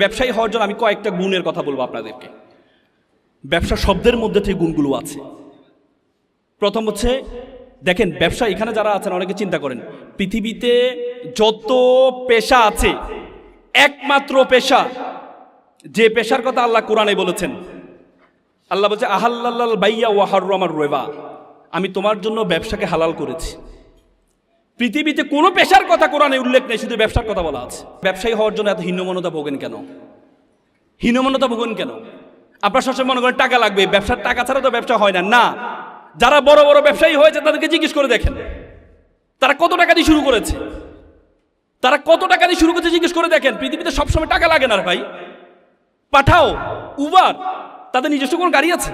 ব্যবসায়ী হওয়ার জন্য আমি কয়েকটা গুণের কথা বলব আপনাদেরকে। ব্যবসা শব্দের মধ্যে থেকে গুণগুলো আছে। প্রথম হচ্ছে, দেখেন, ব্যবসা এখানে যারা আছেন, অনেকে চিন্তা করেন, পৃথিবীতে যত পেশা আছে, একমাত্র পেশা, যে পেশার কথা আল্লাহ কোরআনে বলেছেন, আল্লাহ বলছে আহাল্লাল বাইয়া ওয়াহার আমার রোবা। আমি তোমার জন্য ব্যবসাকে হালাল করেছি। পৃথিবীতে কোনো পেশার কথা কোরআনে উল্লেখ নেই, শুধু ব্যবসার কথা বলা আছে। ব্যবসায়ী হওয়ার জন্য এত হীনমনতা ভোগেন কেন? হীনমনতা ভোগেন কেন? আপনার সবসময় মনে করেন টাকা লাগবে, ব্যবসার টাকা ছাড়া তো ব্যবসা হয় না। না, যারা বড় বড় ব্যবসায়ী হয়েছে তাদেরকে জিজ্ঞেস করে দেখেন। তারা কত টাকা দিয়ে শুরু করেছে? তারা কত টাকা দিয়ে শুরু করেছে জিজ্ঞেস করে দেখেন। পৃথিবীতে সবসময় টাকা লাগে না ভাই। পাঠাও, উবার। তাদের নিজস্ব কোনো গাড়ি আছে?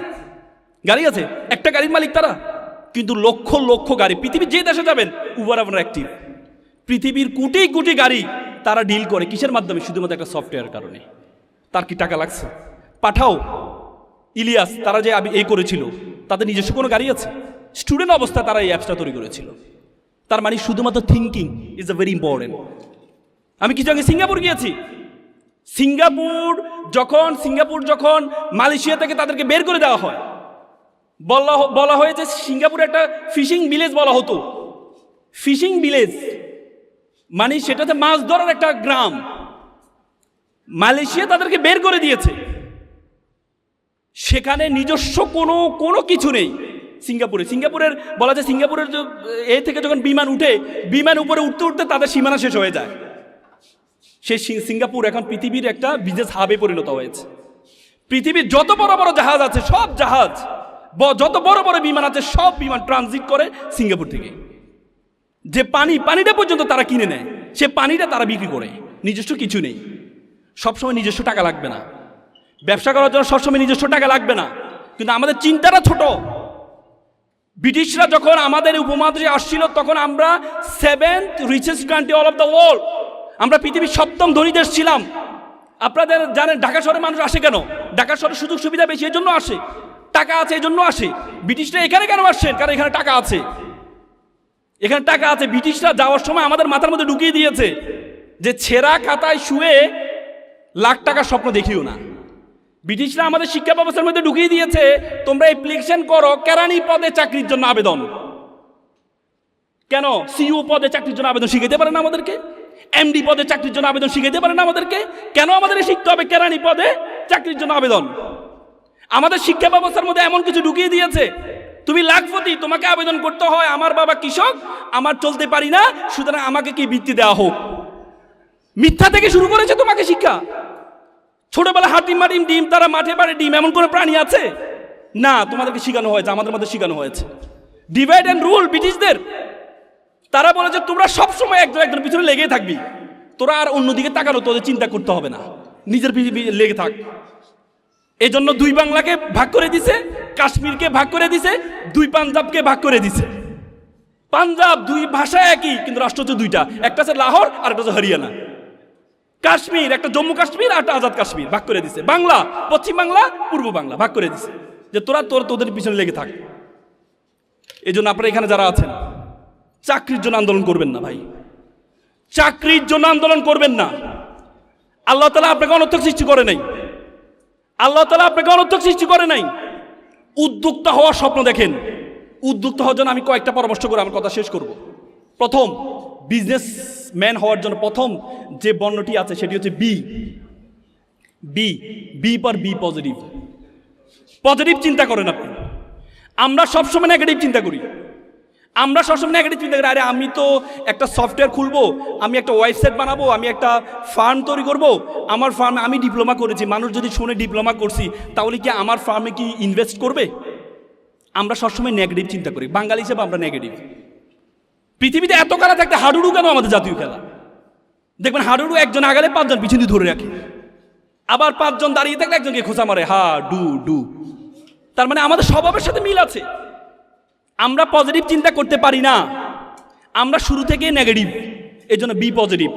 গাড়ি আছে? একটা গাড়ির মালিক তারা? কিন্তু লক্ষ লক্ষ গাড়ি, পৃথিবীর যে দেশে যাবেন উবার আপনার অ্যাক্টিভ পৃথিবীর কোটি কোটি গাড়ি তারা ডিল করে কিসের মাধ্যমে? শুধুমাত্র একটা সফটওয়্যার কারণে। তার কি টাকা লাগছে? পাঠাও। ইলিয়াস, তারা যে আমি এই করেছিল, তাদের নিজস্ব কোনো গাড়ি আছে? স্টুডেন্ট অবস্থায় তারা এই অ্যাপসটা তৈরি করেছিল। তার মানে শুধুমাত্র thinking is a very important আমি কিছু আগে সিঙ্গাপুর গিয়েছি। সিঙ্গাপুর যখন সিঙ্গাপুর যখন মালয়েশিয়া থেকে তাদেরকে বের করে দেওয়া হয় বলা বলা হয়েছে সিঙ্গাপুরে একটা ফিশিং ভিলেজ বলা হতো। ফিশিং ভিলেজ মানে সেটাতে মাছ ধরার একটা গ্রাম। মালয়েশিয়া তাদেরকে বের করে দিয়েছে। সেখানে নিজস্ব কোনো কোনো কিছু নেই সিঙ্গাপুরে। সিঙ্গাপুরের বলা যায় সিঙ্গাপুরের এ থেকে যখন বিমান উঠে, বিমান উপরে উঠতে উঠতে তাদের সীমানা শেষ হয়ে যায়। সিং- সিঙ্গাপুর এখন পৃথিবীর একটা বিজনেস হাবে পরিণত হয়েছে। পৃথিবীর যত বড় বড় জাহাজ আছে, সব জাহাজ যত বড় বড় বিমান আছে, সব বিমান ট্রানজিট করে সিঙ্গাপুর থেকে। যে পানি, পানিটা পর্যন্ত তারা কিনে নেয়। সে পানিটা তারা বিক্রি করে। নিজস্ব কিছু নেই। সবসময় নিজস্ব টাকা লাগবে না। ব্যবসা করার জন্য সবসময় নিজস্ব টাকা লাগবে না। কিন্তু আমাদের চিন্তাটা ছোট। ব্রিটিশরা যখন আমাদের উপমহাদেশে আসছিল, তখন আমরা seventh richest country all of the world আমরা পৃথিবীর সপ্তম ধনী দেশ ছিলাম। আপনাদের জানেন ঢাকা শহরে মানুষ আসে কেন? ঢাকা শহরে সুযোগ সুবিধা বেশি এই জন্য আসে। টাকা আছে এই জন্য আসে। ব্রিটিশরা এখানে কেন আসছেন? কারণ এখানে টাকা আছে। এখানে টাকা আছে। ব্রিটিশরা যাওয়ার সময় আমাদের মাথার মধ্যে ঢুকিয়ে দিয়েছে যে ছেঁড়া খাতায় শুয়ে লাখ টাকার স্বপ্ন দেখিও না। ব্রিটিশরা আমাদের শিক্ষা ব্যবস্থার মধ্যে ঢুকিয়ে দিয়েছে, তোমরা অ্যাপ্লিকেশন করো কেরানি পদে চাকরির জন্য আবেদন। কেন? সিইও পদে চাকরির জন্য আবেদন শিখাইতে পারে না আমাদেরকে? এমডি পদে চাকরির জন্য আবেদন শিখাইতে পারে না আমাদেরকে? কেন আমাদের শিখতে হবে কেরানি পদে চাকরির জন্য আবেদন? আমাদের শিক্ষা ব্যবস্থার মধ্যে এমন কিছু ঢুকিয়ে দিয়েছে। তুমি লাখপতি, তোমাকে আবেদন করতে হয় আমার বাবা কৃষক, আমার চলতে পারি না, সুতরাং আমাকে কি বৃত্তি দেওয়া হোক? মিথ্যা থেকে শুরু করেছে তোমাকে শিক্ষা। ছোটবেলা হাতিম মাটিম, ডিম, তারা মাঠে পারে ডিম, এমন কোনো প্রাণী আছে? না, তোমাদেরকে শেখানো হয়েছে, আমাদের মধ্যে শেখানো হয়েছে। ডিভাইড অ্যান্ড রুল ব্রিটিশদের। তারা বলেছে তোমরা সবসময় একজন একজন পিছনে লেগেই থাকবি। তোরা আর অন্যদিকে তাকানো, তোদের চিন্তা করতে হবে না। নিজের লেগে থাক। এই জন্য দুই বাংলাকে ভাগ করে দিছে, কাশ্মীরকে ভাগ করে দিছে, দুই পাঞ্জাবকে ভাগ করে দিছে। পাঞ্জাব দুই ভাষা একই, কিন্তু রাষ্ট্র হচ্ছে দুইটা। একটা হচ্ছে লাহোর আর একটা হচ্ছে হরিয়ানা। কাশ্মীর, একটা জম্মু কাশ্মীর আর একটা আজাদ কাশ্মীর ভাগ করে দিছে। বাংলা, পশ্চিম বাংলা, পূর্ব বাংলা ভাগ করে দিছে। যে তোরা, তোর, তোদের পিছনে লেগে থাক। এই জন্য আপনারা এখানে যারা আছেন, চাকরির জন্য আন্দোলন করবেন না ভাই। চাকরির জন্য আন্দোলন করবেন না। আল্লাহ তালা আপনাকে অনর্থক সৃষ্টি করে নাই। আল্লাহ তালা আপনাকে অনর্থক সৃষ্টি করে নাই। উদ্যোক্তা হওয়ার স্বপ্ন দেখেন। উদ্যোক্তা হওয়ার জন্য আমি কয়েকটা পরামর্শ করে আমার কথা শেষ করব। প্রথম বিজনেস ম্যান হওয়ার জন্য প্রথম যে বর্ণটি আছে সেটি হচ্ছে বি বি বি পর বি পজিটিভ পজিটিভ চিন্তা করেন আপনি। আমরা সবসময় নেগেটিভ চিন্তা করি। আমরা সবসময় নেগেটিভ চিন্তা করি, আরে আমি তো একটা সফটওয়্যার খুলবো, আমি একটা ওয়েবসাইট বানাবো, আমি একটা ফার্ম তৈরি করব, আমার ফার্মে আমি ডিপ্লোমা করেছি, মানুষ যদি শুনে ডিপ্লোমা করছি, তাহলে কি আমার ফার্মে কি ইনভেস্ট করবে? আমরা সবসময় নেগেটিভ চিন্তা করি, বাঙালি হিসেবে আমরা নেগেটিভ পৃথিবীতে এত খেলা থাকতে হাডুডু কেন আমাদের জাতীয় খেলা? দেখবেন হাডুডু একজন আগালে পাঁচজন পিছন দিয়ে ধরে রাখে। আবার পাঁচজন দাঁড়িয়ে থাকলে একজনকে খোঁচা মারে হা ডু ডু তার মানে আমাদের স্বভাবের সাথে মিল আছে। আমরা পজিটিভ চিন্তা করতে পারি না। আমরা শুরু থেকেই নেগেটিভ এই জন্য বি পজিটিভ